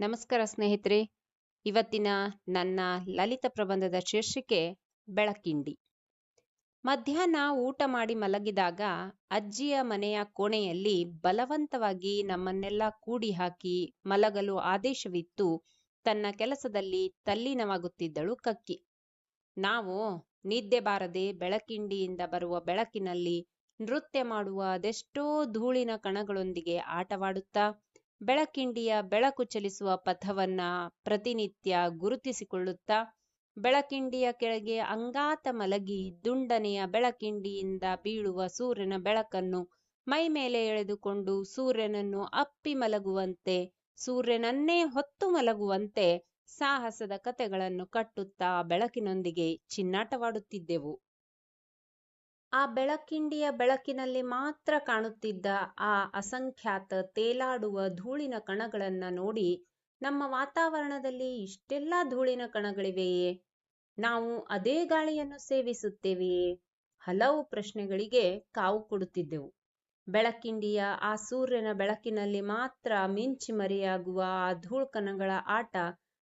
ನಮಸ್ಕಾರ ಸ್ನೇಹಿತರೆ. ಇವತ್ತಿನ ನನ್ನ ಲಲಿತ ಪ್ರಬಂಧದ ಶೀರ್ಷಿಕೆ ಬೆಳಕಿಂಡಿ. ಮಧ್ಯಾಹ್ನ ಊಟ ಮಾಡಿ ಮಲಗಿದಾಗ ಅಜ್ಜಿಯ ಮನೆಯ ಕೋಣೆಯಲ್ಲಿ ಬಲವಂತವಾಗಿ ನಮ್ಮನ್ನೆಲ್ಲ ಕೂಡಿ ಹಾಕಿ ಮಲಗಲು ಆದೇಶವಿತ್ತು. ತನ್ನ ಕೆಲಸದಲ್ಲಿ ತಲ್ಲೀನವಾಗುತ್ತಿದ್ದಳು ಕಕ್ಕಿ. ನಾವು ನಿದ್ದೆ ಬಾರದೆ ಬೆಳಕಿಂಡಿಯಿಂದ ಬರುವ ಬೆಳಕಿನಲ್ಲಿ ನೃತ್ಯ ಮಾಡುವ ಅದೆಷ್ಟೋ ಧೂಳಿನ ಕಣಗಳೊಂದಿಗೆ ಆಟವಾಡುತ್ತಾ ಬೆಳಕಿಂಡಿಯ ಬೆಳಕು ಚಲಿಸುವ ಪಥವನ್ನ ಪ್ರತಿನಿತ್ಯ ಗುರುತಿಸಿಕೊಳ್ಳುತ್ತಾ, ಬೆಳಕಿಂಡಿಯ ಕೆಳಗೆ ಅಂಗಾತ ಮಲಗಿ ದುಂಡನೆಯ ಬೆಳಕಿಂಡಿಯಿಂದ ಬೀಳುವ ಸೂರ್ಯನ ಬೆಳಕನ್ನು ಮೈ ಮೇಲೆ ಎಳೆದುಕೊಂಡು ಸೂರ್ಯನನ್ನು ಅಪ್ಪಿ ಮಲಗುವಂತೆ, ಸೂರ್ಯನನ್ನೇ ಹೊತ್ತು ಮಲಗುವಂತೆ ಸಾಹಸದ ಕತೆಗಳನ್ನು ಕಟ್ಟುತ್ತಾ ಬೆಳಕಿನೊಂದಿಗೆ ಚಿನ್ನಾಟವಾಡುತ್ತಿದ್ದೆವು. ಆ ಬೆಳಕಿಂಡಿಯ ಬೆಳಕಿನಲ್ಲಿ ಮಾತ್ರ ಕಾಣುತ್ತಿದ್ದ ಆ ಅಸಂಖ್ಯಾತ ತೇಲಾಡುವ ಧೂಳಿನ ಕಣಗಳನ್ನ ನೋಡಿ ನಮ್ಮ ವಾತಾವರಣದಲ್ಲಿ ಇಷ್ಟೆಲ್ಲ ಧೂಳಿನ ಕಣಗಳಿವೆಯೇ? ನಾವು ಅದೇ ಗಾಳಿಯನ್ನು ಸೇವಿಸುತ್ತೇವೆಯೇ? ಹಲವು ಪ್ರಶ್ನೆಗಳಿಗೆ ಕಾವು ಕೊಡುತ್ತಿದ್ದೆವು. ಬೆಳಕಿಂಡಿಯ ಆ ಸೂರ್ಯನ ಬೆಳಕಿನಲ್ಲಿ ಮಾತ್ರ ಮಿಂಚಿ ಮರೆಯಾಗುವ ಆ ಧೂಳ್ಕಣಗಳ ಆಟ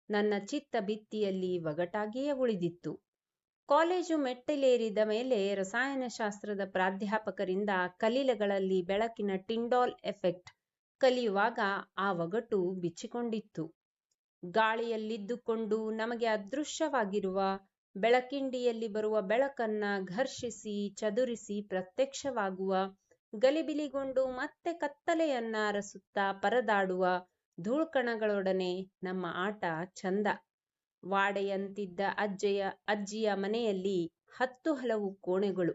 ನನ್ನ ಚಿತ್ತ ಭಿತ್ತಿಯಲ್ಲಿ ಒಗಟಾಗಿಯೇ ಉಳಿದಿತ್ತು. ಕಾಲೇಜು ಮೆಟ್ಟಿಲೇರಿದ ಮೇಲೆ ರಸಾಯನಶಾಸ್ತ್ರದ ಪ್ರಾಧ್ಯಾಪಕರಿಂದ ಕಲಿಲಗಳಲ್ಲಿ ಬೆಳಕಿನ ಟಿಂಡಾಲ್ ಎಫೆಕ್ಟ್ ಕಲಿಯುವಾಗ ಆ ಒಗಟು ಬಿಚ್ಚಿಕೊಂಡಿತ್ತು. ಗಾಳಿಯಲ್ಲಿದ್ದುಕೊಂಡು ನಮಗೆ ಅದೃಶ್ಯವಾಗಿರುವ ಬೆಳಕಿಂಡಿಯಲ್ಲಿ ಬರುವ ಬೆಳಕನ್ನ ಘರ್ಷಿಸಿ, ಚದುರಿಸಿ ಪ್ರತ್ಯಕ್ಷವಾಗುವ, ಗಲಿಬಿಲಿಗೊಂಡು ಮತ್ತೆ ಕತ್ತಲೆಯನ್ನ ಅರಸುತ್ತಾ ಪರದಾಡುವ ಧೂಳ್ಕಣಗಳೊಡನೆ ನಮ್ಮ ಆಟ ಚಂದ. ವಾಡೆಯಂತಿದ್ದ ಅಜ್ಜೆಯ, ಅಜ್ಜಿಯ ಮನೆಯಲ್ಲಿ ಹತ್ತು ಹಲವು ಕೋಣೆಗಳು.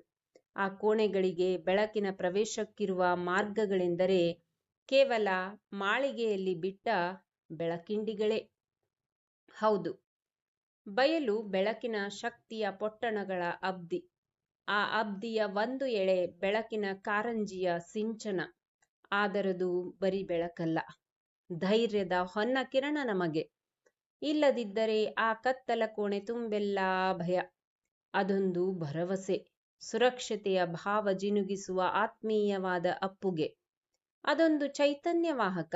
ಆ ಕೋಣೆಗಳಿಗೆ ಬೆಳಕಿನ ಪ್ರವೇಶಕ್ಕಿರುವ ಮಾರ್ಗಗಳೆಂದರೆ ಕೇವಲ ಮಾಳಿಗೆಯಲ್ಲಿ ಬಿಟ್ಟ ಬೆಳಕಿಂಡಿಗಳೇ. ಹೌದು, ಬಯಲು ಬೆಳಕಿನ ಶಕ್ತಿಯ ಪೊಟ್ಟಣಗಳ ಅಬ್ದಿ. ಆ ಅಬ್ದಿಯ ಒಂದು ಎಳೆ ಬೆಳಕಿನ ಕಾರಂಜಿಯ ಸಿಂಚನ. ಆದರದು ಬರೀ ಬೆಳಕಲ್ಲ, ಧೈರ್ಯದ ಹೊನ್ನ ಕಿರಣ ನಮಗೆ. ಇಲ್ಲದಿದ್ದರೆ ಆ ಕತ್ತಲ ಕೋಣೆ ತುಂಬೆಲ್ಲ ಭಯ. ಅದೊಂದು ಭರವಸೆ, ಸುರಕ್ಷತೆಯ ಭಾವ ಜಿನುಗಿಸುವ ಆತ್ಮೀಯವಾದ ಅಪ್ಪುಗೆ. ಅದೊಂದು ಚೈತನ್ಯವಾಹಕ.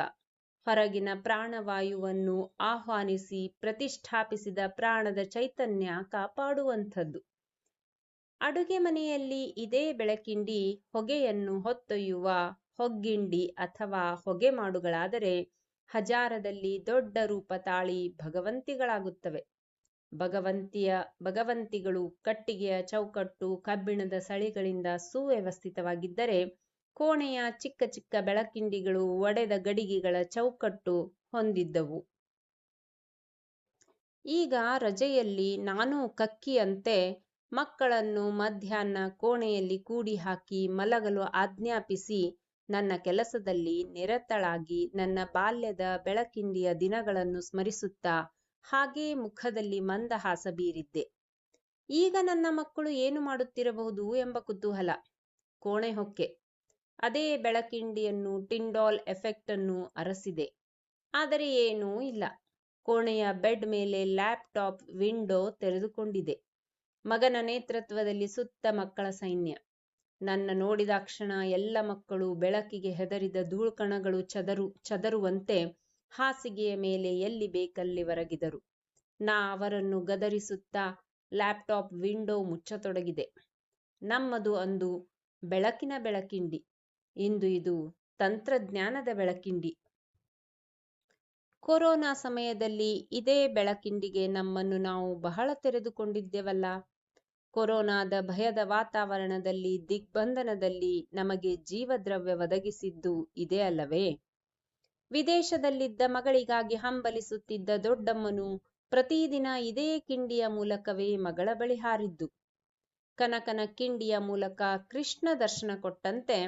ಹೊರಗಿನ ಪ್ರಾಣವಾಯುವನ್ನು ಆಹ್ವಾನಿಸಿ ಪ್ರತಿಷ್ಠಾಪಿಸಿದ ಪ್ರಾಣದ ಚೈತನ್ಯ ಕಾಪಾಡುವಂಥದ್ದು. ಅಡುಗೆ ಮನೆಯಲ್ಲಿ ಇದೇ ಬೆಳಕಿಂಡಿ ಹೊಗೆಯನ್ನು ಹೊತ್ತೊಯ್ಯುವ ಹೊಗ್ಗಿಂಡಿ ಅಥವಾ ಹೊಗೆ ಮಾಡುಗಳಾದರೆ ಹಜಾರದಲ್ಲಿ ದೊಡ್ಡ ರೂಪ ತಾಳಿ ಭಗವಂತಿಗಳಾಗುತ್ತವೆ. ಭಗವಂತಿಯ, ಭಗವಂತಿಗಳು ಕಟ್ಟಿಗೆಯ ಚೌಕಟ್ಟು, ಕಬ್ಬಿಣದ ಸಳಿಗಳಿಂದ ಸುವ್ಯವಸ್ಥಿತವಾಗಿದ್ದರೆ ಕೋಣೆಯ ಚಿಕ್ಕ ಚಿಕ್ಕ ಬೆಳಕಿಂಡಿಗಳು ಒಡೆದ ಗಡಿಗೆಗಳ ಚೌಕಟ್ಟು ಹೊಂದಿದ್ದವು. ಈಗ ರಜೆಯಲ್ಲಿ ನಾನು ಕಕ್ಕಿಯಂತೆ ಮಕ್ಕಳನ್ನು ಮಧ್ಯಾಹ್ನ ಕೋಣೆಯಲ್ಲಿ ಕೂಡಿ ಹಾಕಿ ಮಲಗಲು ಆಜ್ಞಾಪಿಸಿ ನನ್ನ ಕೆಲಸದಲ್ಲಿ ನಿರತಳಾಗಿ ನನ್ನ ಬಾಲ್ಯದ ಬೆಳಕಿಂಡಿಯ ದಿನಗಳನ್ನು ಸ್ಮರಿಸುತ್ತಾ ಹಾಗೇ ಮುಖದಲ್ಲಿ ಮಂದಹಾಸ ಬೀರಿದ್ದೆ. ಈಗ ನನ್ನ ಮಕ್ಕಳು ಏನು ಮಾಡುತ್ತಿರಬಹುದು ಎಂಬ ಕುತೂಹಲ. ಕೋಣೆ ಹೊಕ್ಕೆ. ಅದೇ ಬೆಳಕಿಂಡಿಯನ್ನು ಟಿಂಡಾಲ್ ಎಫೆಕ್ಟ್ ಅನ್ನು ಅರಸಿದೆ. ಆದರೆ ಏನೂ ಇಲ್ಲ. ಕೋಣೆಯ ಬೆಡ್ ಮೇಲೆ ಲ್ಯಾಪ್ಟಾಪ್, ವಿಂಡೋ ತೆರೆದುಕೊಂಡಿದೆ. ಮಗನ ನೇತೃತ್ವದಲ್ಲಿ ಸುತ್ತ ಮಕ್ಕಳ ಸೈನ್ಯ. ನನ್ನ ನೋಡಿದಾಕ್ಷಣ ಎಲ್ಲ ಮಕ್ಕಳು ಬೆಳಕಿಗೆ ಹೆದರಿದ ಧೂಳ್ಕಣಗಳು ಚದರು, ಚದರುವಂತೆ ಹಾಸಿಗೆಯ ಮೇಲೆ ಎಲ್ಲಿ ಬೇಕಲ್ಲಿ ಒರಗಿದರು. ನಾ ಅವರನ್ನು ಗದರಿಸುತ್ತಾ ಲ್ಯಾಪ್ಟಾಪ್ ವಿಂಡೋ ಮುಚ್ಚತೊಡಗಿದೆ. ನಮ್ಮದು ಅಂದು ಬೆಳಕಿನ ಬೆಳಕಿಂಡಿ, ಇಂದು ಇದು ತಂತ್ರಜ್ಞಾನದ ಬೆಳಕಿಂಡಿ. ಕೊರೋನಾ ಸಮಯದಲ್ಲಿ ಇದೇ ಬೆಳಕಿಂಡಿಗೆ ನಮ್ಮನ್ನು ನಾವು ಬಹಳ ತೆರೆದುಕೊಂಡಿದ್ದೆವಲ್ಲ? ಕೊರೋನಾದ ಭಯದ ವಾತಾವರಣದಲ್ಲಿ, ದಿಗ್ಬಂಧನದಲ್ಲಿ ನಮಗೆ ಜೀವದ್ರವ್ಯ ಒದಗಿಸಿದ್ದು ಇದೇ ಅಲ್ಲವೇ? ವಿದೇಶದಲ್ಲಿದ್ದ ಮಗಳಿಗಾಗಿ ಹಂಬಲಿಸುತ್ತಿದ್ದ ದೊಡ್ಡಮ್ಮನು ಪ್ರತಿದಿನ ಇದೇ ಕಿಂಡಿಯ ಮೂಲಕವೇ ಮಗಳ ಬಳಿ ಹಾರಿದ್ದು. ಕನಕನ ಕಿಂಡಿಯ ಮೂಲಕ ಕೃಷ್ಣ ದರ್ಶನ ಕೊಟ್ಟಂತೆ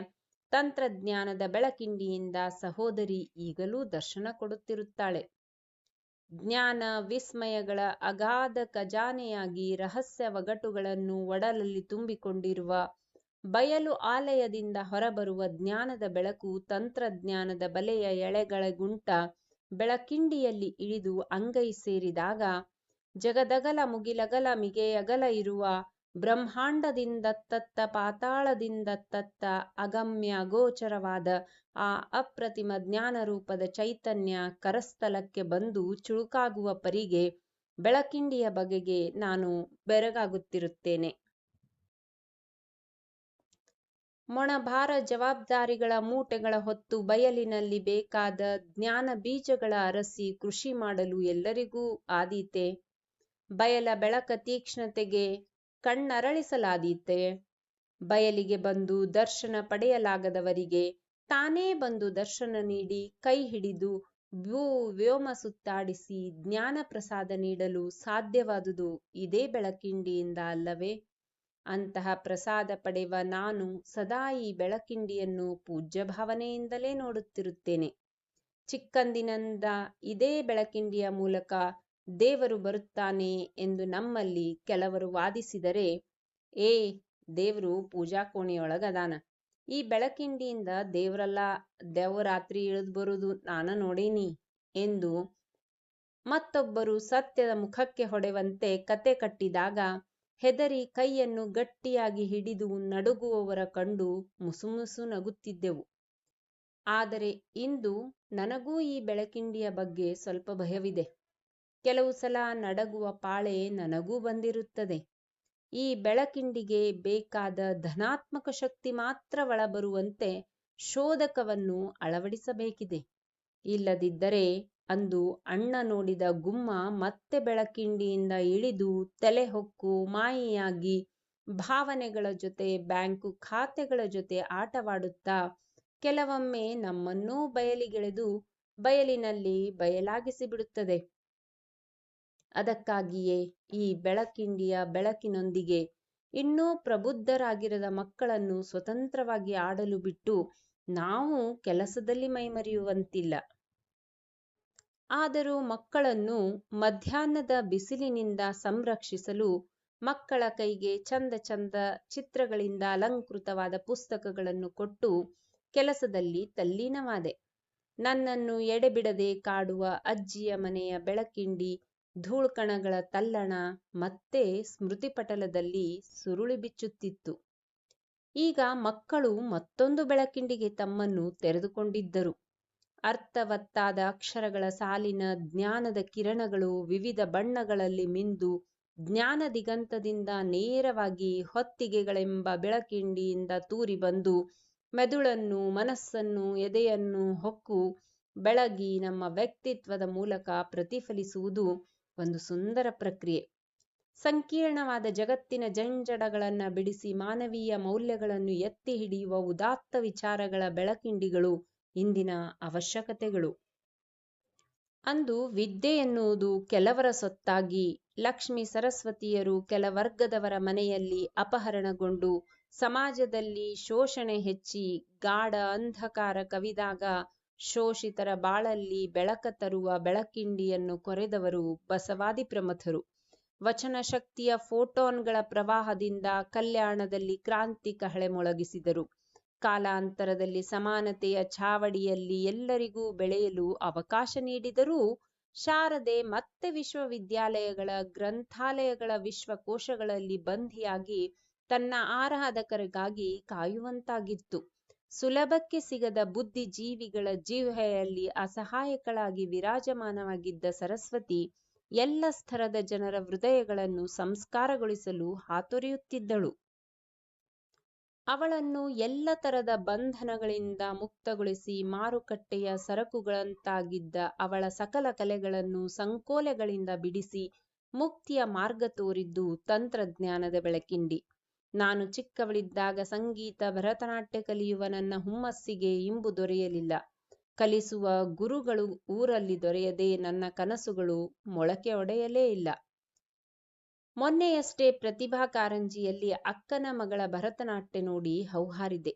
ತಂತ್ರಜ್ಞಾನದ ಬೆಳಕಿಂಡಿಯಿಂದ ಸಹೋದರಿ ಈಗಲೂ ದರ್ಶನ ಕೊಡುತ್ತಿರುತ್ತಾಳೆ. ಜ್ಞಾನ, ವಿಸ್ಮಯಗಳ ಅಗಾಧ ಖಜಾನೆಯಾಗಿ ರಹಸ್ಯ ಒಗಟುಗಳನ್ನು ಒಡಲಲ್ಲಿ ತುಂಬಿಕೊಂಡಿರುವ ಬಯಲು ಆಲಯದಿಂದ ಹೊರಬರುವ ಜ್ಞಾನದ ಬೆಳಕು ತಂತ್ರಜ್ಞಾನದ ಬಲೆಯ ಎಳೆಗಳ ಗುಂಟ ಬೆಳಕಿಂಡಿಯಲ್ಲಿ ಇಳಿದು ಅಂಗೈ ಸೇರಿದಾಗ ಜಗದಗಲ ಮುಗಿಲಗಲ ಮಿಗೆಯಗಲ ಇರುವ ಬ್ರಹ್ಮಾಂಡದಿಂದತ್ತತ್ತ ಪಾತಾಳದಿಂದತ್ತತ್ತ ಅಗಮ್ಯ ಗೋಚರವಾದ ಆ ಅಪ್ರತಿಮ ಜ್ಞಾನರೂಪದ ಚೈತನ್ಯ ಕರಸ್ಥಲಕ್ಕೆ ಬಂದು ಚುಳುಕಾಗುವ ಪರಿಗೆ ಬೆಳಕಿಂಡಿಯ ಬಗೆಗೆ ನಾನು ಬೆರಗಾಗುತ್ತಿರುತ್ತೇನೆ. ಮೊಣಭಾರ ಜವಾಬ್ದಾರಿಗಳ ಮೂಟೆಗಳ ಹೊತ್ತು ಬಯಲಿನಲ್ಲಿ ಬೇಕಾದ ಜ್ಞಾನ ಬೀಜಗಳ ಅರಸಿ ಕೃಷಿ ಮಾಡಲು ಎಲ್ಲರಿಗೂ ಆದೀತೆ. ಬಯಲ ಬೆಳಕ ತೀಕ್ಷ್ಣತೆಗೆ ಕಣ್ಣರಳಿಸಲಾದೀತೆ. ಬಯಲಿಗೆ ಬಂದು ದರ್ಶನ ಪಡೆಯಲಾಗದವರಿಗೆ ತಾನೇ ಬಂದು ದರ್ಶನ ನೀಡಿ ಕೈ ಹಿಡಿದು ಭೂ ವ್ಯೋಮ ಸುತ್ತಾಡಿಸಿ ಜ್ಞಾನ ಪ್ರಸಾದ ನೀಡಲು ಸಾಧ್ಯವಾದುದು ಇದೇ ಬೆಳಕಿಂಡಿಯಿಂದ ಅಲ್ಲವೇ? ಅಂತಹ ಪ್ರಸಾದ ಪಡೆವ ನಾನು ಸದಾ ಈ ಬೆಳಕಿಂಡಿಯನ್ನು ಪೂಜ್ಯ ಭಾವನೆಯಿಂದಲೇ ನೋಡುತ್ತಿರುತ್ತೇನೆ. ಚಿಕ್ಕಂದಿನಿಂದ ಇದೇ ಬೆಳಕಿಂಡಿಯ ಮೂಲಕ ದೇವರು ಬರುತ್ತಾನೆ ಎಂದು ನಮ್ಮಲ್ಲಿ ಕೆಲವರು ವಾದಿಸಿದರೆ, ಏ ದೇವರು ಪೂಜಾ ಕೋಣೆಯೊಳಗದಾನ. ಈ ಬೆಳಕಿಂಡಿಯಿಂದ ದೇವರಲ್ಲ, ದೇವರಾತ್ರಿ ರಾತ್ರಿ ಇಳಿದು ಬರುವುದು ನಾನ ನೋಡೇನಿ ಎಂದು ಮತ್ತೊಬ್ಬರು ಸತ್ಯದ ಮುಖಕ್ಕೆ ಹೊಡೆವಂತೆ ಕತೆ ಕಟ್ಟಿದಾಗ ಹೆದರಿ ಕೈಯನ್ನು ಗಟ್ಟಿಯಾಗಿ ಹಿಡಿದು ನಡುಗುವವರ ಕಂಡು ಮುಸುಮುಸು ನಗುತ್ತಿದ್ದೆವು. ಆದರೆ ಇಂದು ನನಗೂ ಈ ಬೆಳಕಿಂಡಿಯ ಬಗ್ಗೆ ಸ್ವಲ್ಪ ಭಯವಿದೆ. ಕೆಲವು ಸಲ ನಡಗುವ ಪಾಳೆ ನನಗೂ ಬಂದಿರುತ್ತದೆ. ಈ ಬೆಳಕಿಂಡಿಗೆ ಬೇಕಾದ ಧನಾತ್ಮಕ ಶಕ್ತಿ ಮಾತ್ರ ಒಳಬರುವಂತೆ ಶೋಧಕವನ್ನು ಅಳವಡಿಸಬೇಕಿದೆ. ಇಲ್ಲದಿದ್ದರೆ ಅಂದು ಅಣ್ಣ ನೋಡಿದ ಗುಮ್ಮ ಮತ್ತೆ ಬೆಳಕಿಂಡಿಯಿಂದ ಇಳಿದು ತಲೆ ಹೊಕ್ಕು ಮಾಯೆಯಾಗಿ ಭಾವನೆಗಳ ಜೊತೆ ಬ್ಯಾಂಕು ಖಾತೆಗಳ ಜೊತೆ ಆಟವಾಡುತ್ತಾ ಕೆಲವೊಮ್ಮೆ ನಮ್ಮನ್ನೂ ಬಯಲಿಗೆಳೆದು ಬಯಲಿನಲ್ಲಿ ಬಯಲಾಗಿಸಿ ಬಿಡುತ್ತದೆ ಅದಕ್ಕಾಗಿಯೇ ಈ ಬೆಳಕಿಂಡಿಯ ಬೆಳಕಿನೊಂದಿಗೆ ಇನ್ನೂ ಪ್ರಬುದ್ಧರಾಗಿರದ ಮಕ್ಕಳನ್ನು ಸ್ವತಂತ್ರವಾಗಿ ಆಡಲು ಬಿಟ್ಟು ನಾವು ಕೆಲಸದಲ್ಲಿ ಮೈಮರೆಯುವಂತಿಲ್ಲ. ಆದರೂ ಮಕ್ಕಳನ್ನು ಮಧ್ಯಾಹ್ನದ ಬಿಸಿಲಿನಿಂದ ಸಂರಕ್ಷಿಸಲು ಮಕ್ಕಳ ಕೈಗೆ ಚಂದ ಚಂದ ಚಿತ್ರಗಳಿಂದ ಅಲಂಕೃತವಾದ ಪುಸ್ತಕಗಳನ್ನು ಕೊಟ್ಟು ಕೆಲಸದಲ್ಲಿ ತಲ್ಲೀನವಾದೆ. ನನ್ನನ್ನು ಎಡೆಬಿಡದೆ ಕಾಡುವ ಅಜ್ಜಿಯ ಮನೆಯ ಬೆಳಕಿಂಡಿ ಧೂಳ್ಕಣಗಳ ತಲ್ಲಣ ಮತ್ತೆ ಸ್ಮೃತಿಪಟಲದಲ್ಲಿ ಸುರುಳಿ ಬಿಚ್ಚುತ್ತಿತ್ತು. ಈಗ ಮಕ್ಕಳು ಮತ್ತೊಂದು ಬೆಳಕಿಂಡಿಗೆ ತಮ್ಮನ್ನು ತೆರೆದುಕೊಂಡಿದ್ದರು. ಅರ್ಥವತ್ತಾದ ಅಕ್ಷರಗಳ ಸಾಲಿನ ಜ್ಞಾನದ ಕಿರಣಗಳು ವಿವಿಧ ಬಣ್ಣಗಳಲ್ಲಿ ಮಿಂದು ಜ್ಞಾನ ದಿಗಂತದಿಂದ ನೇರವಾಗಿ ಹೊತ್ತಿಗೆಗಳೆಂಬ ಬೆಳಕಿಂಡಿಯಿಂದ ತೂರಿ ಬಂದು ಮೆದುಳನ್ನು, ಮನಸ್ಸನ್ನು, ಎದೆಯನ್ನು ಹೊಕ್ಕು, ಬೆಳಗಿ ನಮ್ಮ ವ್ಯಕ್ತಿತ್ವದ ಮೂಲಕ ಪ್ರತಿಫಲಿಸುವುದು ಒಂದು ಸುಂದರ ಪ್ರಕ್ರಿಯೆ. ಸಂಕೀರ್ಣವಾದ ಜಗತ್ತಿನ ಜಂಜಡಗಳನ್ನ ಬಿಡಿಸಿ ಮಾನವೀಯ ಮೌಲ್ಯಗಳನ್ನು ಎತ್ತಿ ಹಿಡಿಯುವ ಉದಾತ್ತ ವಿಚಾರಗಳ ಬೆಳಕಿಂಡಿಗಳು ಇಂದಿನ ಅವಶ್ಯಕತೆಗಳು. ಅಂದು ವಿದ್ಯೆ ಎನ್ನುವುದು ಕೆಲವರ ಸೊತ್ತಾಗಿ, ಲಕ್ಷ್ಮಿ ಸರಸ್ವತಿಯರು ಕೆಲ ವರ್ಗದವರ ಮನೆಯಲ್ಲಿ ಅಪಹರಣಗೊಂಡು, ಸಮಾಜದಲ್ಲಿ ಶೋಷಣೆ ಹೆಚ್ಚಿ, ಗಾಢ ಅಂಧಕಾರ ಕವಿದಾಗ ಶೋಷಿತರ ಬಾಳಲ್ಲಿ ಬೆಳಕ ತರುವ ಬೆಳಕಿಂಡಿಯನ್ನು ಕೊರೆದವರು ಬಸವಾದಿ ಪ್ರಮಥರು ವಚನ ಶಕ್ತಿಯ ಫೋಟೋನ್ಗಳ ಪ್ರವಾಹದಿಂದ ಕಲ್ಯಾಣದಲ್ಲಿ ಕ್ರಾಂತಿ ಕಹಳೆ ಮೊಳಗಿಸಿದರು ಕಾಲಾಂತರದಲ್ಲಿ ಸಮಾನತೆಯ ಛಾವಡಿಯಲ್ಲಿ ಎಲ್ಲರಿಗೂ ಬೆಳೆಯಲು ಅವಕಾಶ ನೀಡಿದರೂ ಶಾರದೆ ಮತ್ತೆ ವಿಶ್ವವಿದ್ಯಾಲಯಗಳ ಗ್ರಂಥಾಲಯಗಳ ವಿಶ್ವಕೋಶಗಳಲ್ಲಿ ಬಂಧಿಯಾಗಿ ತನ್ನ ಆರಾಧಕರಿಗಾಗಿ ಕಾಯುವಂತಾಗಿತ್ತು. ಸುಲಭಕ್ಕೆ ಸಿಗದ ಬುದ್ಧಿಜೀವಿಗಳ ಜಿಹ್ವೆಯಲ್ಲಿ ಅಸಹಾಯಕಳಾಗಿ ವಿರಾಜಮಾನವಾಗಿದ್ದ ಸರಸ್ವತಿ ಎಲ್ಲ ಸ್ತರದ ಜನರ ಹೃದಯಗಳನ್ನು ಸಂಸ್ಕಾರಗೊಳಿಸಲು ಹಾತೊರೆಯುತ್ತಿದ್ದಳು. ಅವಳನ್ನು ಎಲ್ಲ ತರದ ಬಂಧನಗಳಿಂದ ಮುಕ್ತಗೊಳಿಸಿ ಮಾರುಕಟ್ಟೆಯ ಸರಕುಗಳಂತಾಗಿದ್ದ ಅವಳ ಸಕಲ ಕಲೆಗಳನ್ನು ಸಂಕೋಲೆಗಳಿಂದ ಬಿಡಿಸಿ ಮುಕ್ತಿಯ ಮಾರ್ಗ ತೋರಿದ್ದು ತಂತ್ರಜ್ಞಾನದ ಬೆಳಕಿಂಡಿ. ನಾನು ಚಿಕ್ಕವಳಿದ್ದಾಗ ಸಂಗೀತ, ಭರತನಾಟ್ಯ ಕಲಿಯುವ ನನ್ನ ಹುಮ್ಮಸ್ಸಿಗೆ ಇಂಬು ದೊರೆಯಲಿಲ್ಲ. ಕಲಿಸುವ ಗುರುಗಳು ಊರಲ್ಲಿ ದೊರೆಯದೆ ನನ್ನ ಕನಸುಗಳು ಮೊಳಕೆ ಒಡೆಯಲೇ ಇಲ್ಲ. ಮೊನ್ನೆಯಷ್ಟೇ ಪ್ರತಿಭಾ ಕಾರಂಜಿಯಲ್ಲಿ ಅಕ್ಕನ ಮಗಳ ಭರತನಾಟ್ಯ ನೋಡಿ ಹೌಹಾರಿದೆ.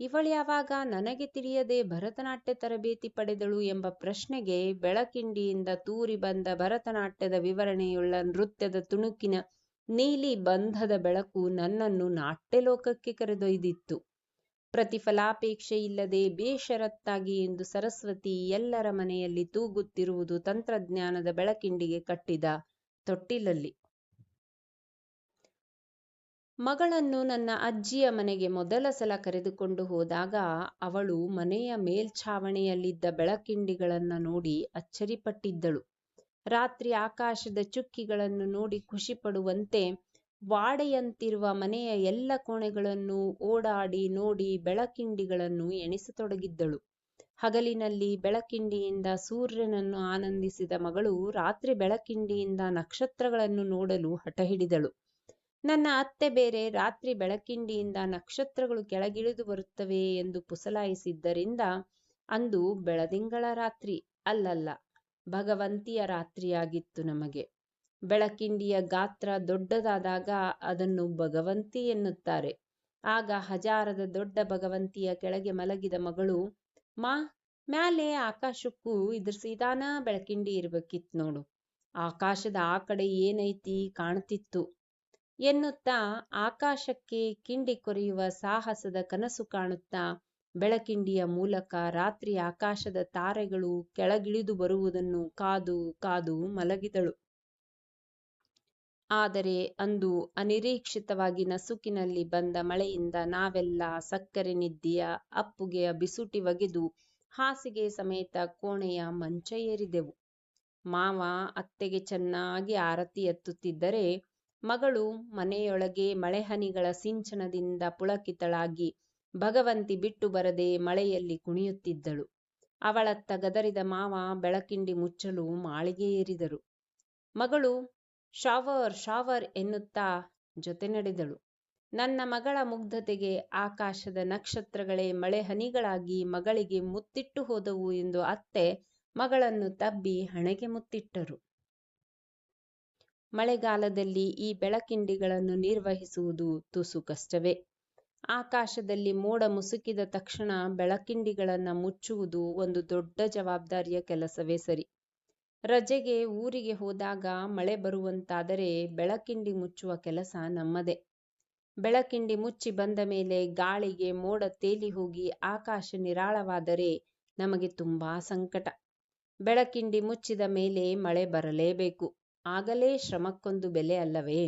ಇವಳ್ಯಾವಾಗ ನನಗೆ ತಿಳಿಯದೆ ಭರತನಾಟ್ಯ ತರಬೇತಿ ಪಡೆದಳು ಎಂಬ ಪ್ರಶ್ನೆಗೆ ಬೆಳಕಿಂಡಿಯಿಂದ ತೂರಿ ಬಂದ ಭರತನಾಟ್ಯದ ವಿವರಣೆಯುಳ್ಳ ನೃತ್ಯದ ತುಣುಕಿನ ನೀಲಿ ಬಂಧದ ಬೆಳಕು ನನ್ನನ್ನು ನಾಟ್ಯಲೋಕಕ್ಕೆ ಕರೆದೊಯ್ದಿತ್ತು ಪ್ರತಿಫಲಾಪೇಕ್ಷೆ ಇಲ್ಲದೆ ಬೇಷರತ್ತಾಗಿ ಎಂದು ಸರಸ್ವತಿ ಎಲ್ಲರ ಮನೆಯಲ್ಲಿ ತೂಗುತ್ತಿರುವುದು ತಂತ್ರಜ್ಞಾನದ ಬೆಳಕಿಂಡಿಗೆ ಕಟ್ಟಿದ ತೊಟ್ಟಿಲಲ್ಲಿ ಮಗಳನ್ನು ನನ್ನ ಅಜ್ಜಿಯ ಮನೆಗೆ ಮೊದಲ ಸಲ ಕರೆದುಕೊಂಡು ಹೋದಾಗ ಅವಳು ಮನೆಯ ಮೇಲ್ಛಾವಣಿಯಲ್ಲಿದ್ದ ಬೆಳಕಿಂಡಿಗಳನ್ನು ನೋಡಿ ಅಚ್ಚರಿಪಟ್ಟಿದ್ದಳು. ರಾತ್ರಿ ಆಕಾಶದ ಚುಕ್ಕಿಗಳನ್ನು ನೋಡಿ ಖುಷಿಪಡುವಂತೆ ವಾಡೆಯಂತಿರುವ ಮನೆಯ ಎಲ್ಲ ಕೋಣೆಗಳನ್ನು ಓಡಾಡಿ ನೋಡಿ ಬೆಳಕಿಂಡಿಗಳನ್ನು ಎಣಿಸತೊಡಗಿದ್ದಳು. ಹಗಲಿನಲ್ಲಿ ಬೆಳಕಿಂಡಿಯಿಂದ ಸೂರ್ಯನನ್ನು ಆನಂದಿಸಿದ ಮಗಳು ರಾತ್ರಿ ಬೆಳಕಿಂಡಿಯಿಂದ ನಕ್ಷತ್ರಗಳನ್ನು ನೋಡಲು ಹಠ ಹಿಡಿದಳು ನನ್ನ ಅತ್ತೆ ಬೇರೆ, ರಾತ್ರಿ ಬೆಳಕಿಂಡಿಯಿಂದ ನಕ್ಷತ್ರಗಳು ಕೆಳಗಿಳಿದು ಬರುತ್ತವೆ ಎಂದು ಪುಸಲಾಯಿಸಿದ್ದರಿಂದ ಅಂದು ಬೆಳದಿಂಗಳ ರಾತ್ರಿ ಅಲ್ಲಲ್ಲ ಭಗವಂತಿಯ ರಾತ್ರಿಯಾಗಿತ್ತು ನಮಗೆ. ಬೆಳಕಿಂಡಿಯ ಗಾತ್ರ ದೊಡ್ಡದಾದಾಗ ಅದನ್ನು ಭಗವಂತಿ ಎನ್ನುತ್ತಾರೆ. ಆಗ ಹಜಾರದ ದೊಡ್ಡ ಭಗವಂತಿಯ ಕೆಳಗೆ ಮಲಗಿದ ಮಗಳು, ಮಾ, ಮ್ಯಾಲೆ ಆಕಾಶಕ್ಕೂ ಇದ್ರ ಸೀದಾನ ಬೆಳಕಿಂಡಿ ಇರ್ಬೇಕಿತ್ ನೋಡು ಆಕಾಶದ ಆ ಕಡೆ ಏನೈತಿ ಕಾಣ್ತಿತ್ತು ಎನ್ನುತ್ತಾ ಆಕಾಶಕ್ಕೆ ಕಿಂಡಿ ಕೊರೆಯುವ ಸಾಹಸದ ಕನಸು ಕಾಣುತ್ತಾ ಬೆಳಕಿಂಡಿಯ ಮೂಲಕ ರಾತ್ರಿ ಆಕಾಶದ ತಾರೆಗಳು ಕೆಳಗಿಳಿದು ಬರುವುದನ್ನು ಕಾದು ಕಾದು ಮಲಗಿದಳು. ಆದರೆ ಅಂದು ಅನಿರೀಕ್ಷಿತವಾಗಿ ನಸುಕಿನಲ್ಲಿ ಬಂದ ಮಳೆಯಿಂದ ನಾವೆಲ್ಲ ಸಕ್ಕರೆ ನಿದ್ದೆಯ ಅಪ್ಪುಗೆಯ ಬಿಸುಟಿ ಒಗೆದು ಹಾಸಿಗೆ ಸಮೇತ ಕೋಣೆಯ ಮಂಚ ಏರಿದೆವು. ಮಾವ ಅತ್ತೆಗೆ ಚೆನ್ನಾಗಿ ಆರತಿ ಎತ್ತುತ್ತಿದ್ದರೆ ಮಗಳು ಮನೆಯೊಳಗೆ ಮಳೆಹನಿಗಳ ಸಿಂಚನದಿಂದ ಪುಳಕಿತಳಾಗಿ ಭಗವಂತಿ ಬಿಟ್ಟು ಬರದೆ ಮಳೆಯಲ್ಲಿ ಕುಣಿಯುತ್ತಿದ್ದಳು. ಅವಳತ್ತ ಗದರಿದ ಮಾವ ಬೆಳಕಿಂಡಿ ಮುಚ್ಚಲು ಮಾಳಿಗೆ ಏರಿದರು. ಮಗಳು ಶಾವರ್ ಶಾವರ್ ಎನ್ನುತ್ತಾ ಜೊತೆ ನಡೆದಳು. ನನ್ನ ಮಗಳ ಮುಗ್ಧತೆಗೆ ಆಕಾಶದ ನಕ್ಷತ್ರಗಳೇ ಮಳೆ ಹನಿಗಳಾಗಿ ಮಗಳಿಗೆ ಮುತ್ತಿಟ್ಟು ಹೋದವು ಎಂದು ಅತ್ತೆ ಮಗಳನ್ನು ತಬ್ಬಿ ಹಣೆಗೆ ಮುತ್ತಿಟ್ಟರು. ಮಳೆಗಾಲದಲ್ಲಿ ಈ ಬೆಳಕಿಂಡಿಗಳನ್ನು ನಿರ್ವಹಿಸುವುದು ತುಸು ಕಷ್ಟವೇ. ಆಕಾಶದಲ್ಲಿ ಮೋಡ ಮುಸುಕಿದ ತಕ್ಷಣ ಬೆಳಕಿಂಡಿಗಳನ್ನ ಮುಚ್ಚುವುದು ಒಂದು ದೊಡ್ಡ ಜವಾಬ್ದಾರಿಯ ಕೆಲಸವೇ ಸರಿ. ರಜೆಗೆ ಊರಿಗೆ ಹೋದಾಗ ಮಳೆ ಬರುವಂತಾದರೆ ಬೆಳಕಿಂಡಿ ಮುಚ್ಚುವ ಕೆಲಸ ನಮ್ಮದೇ. ಬೆಳಕಿಂಡಿ ಮುಚ್ಚಿ ಬಂದ ಮೇಲೆ ಗಾಳಿಗೆ ಮೋಡ ತೇಲಿ ಹೋಗಿ ಆಕಾಶ ನಿರಾಳವಾದರೆ ನಮಗೆ ತುಂಬಾ ಸಂಕಟ. ಬೆಳಕಿಂಡಿ ಮುಚ್ಚಿದ ಮೇಲೆ ಮಳೆ ಬರಲೇಬೇಕು. ಆಗಲೇ ಶ್ರಮಕ್ಕೊಂದು ಬೆಲೆ ಅಲ್ಲವೇ.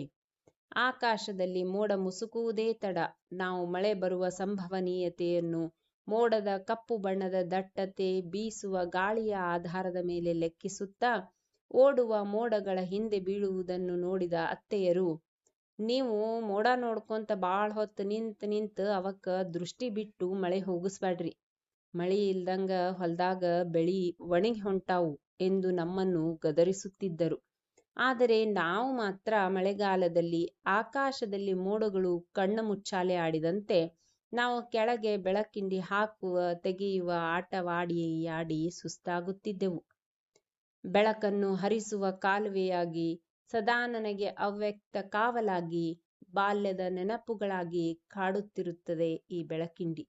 ಆಕಾಶದಲ್ಲಿ ಮೋಡ ಮುಸುಕುವುದೇ ತಡ ನಾವು ಮಳೆ ಬರುವ ಸಂಭವನೀಯತೆಯನ್ನು ಮೋಡದ ಕಪ್ಪು ಬಣ್ಣದ ದಟ್ಟತೆ, ಬೀಸುವ ಗಾಳಿಯ ಆಧಾರದ ಮೇಲೆ ಲೆಕ್ಕಿಸುತ್ತಾ ಓಡುವ ಮೋಡಗಳ ಹಿಂದೆ ಬೀಳುವುದನ್ನು ನೋಡಿದ ಅತ್ತೆಯರು ನೀವು ಮೋಡ ನೋಡ್ಕೊಂತ ಬಾಳ್ ಹೊತ್ತು ನಿಂತ್ ನಿಂತ ಅವಕ್ಕ ದೃಷ್ಟಿ ಬಿಟ್ಟು ಮಳೆ ಹೋಗಿಸ್ಬೇಡ್ರಿ ಮಳಿ ಇಲ್ದಂಗ ಹೊಲ್ದಾಗ ಬೆಳಿ ಒಣಗಿ ಹೊಂಟಾವು ಎಂದು ನಮ್ಮನ್ನು ಗದರಿಸುತ್ತಿದ್ದರು. ಆದರೆ ನಾವು ಮಾತ್ರ ಮಳೆಗಾಲದಲ್ಲಿ ಆಕಾಶದಲ್ಲಿ ಮೋಡಗಳು ಕಣ್ಣಮುಚ್ಚಾಲೆ ಆಡಿದಂತೆ ನಾವು ಕೆಳಗೆ ಬೆಳಕಿಂಡಿ ಹಾಕುವ ತೆಗೆಯುವ ಆಟವಾಡಿ ಆಡಿ ಸುಸ್ತಾಗುತ್ತಿದ್ದೆವು. ಬೆಳಕನ್ನು ಹರಿಸುವ ಕಾಲುವೆಯಾಗಿ, ಸದಾ ನನಗೆ ಅವ್ಯಕ್ತ ಕಾವಲಾಗಿ, ಬಾಲ್ಯದ ನೆನಪುಗಳಾಗಿ ಕಾಡುತ್ತಿರುತ್ತದೆ ಈ ಬೆಳಕಿಂಡಿ.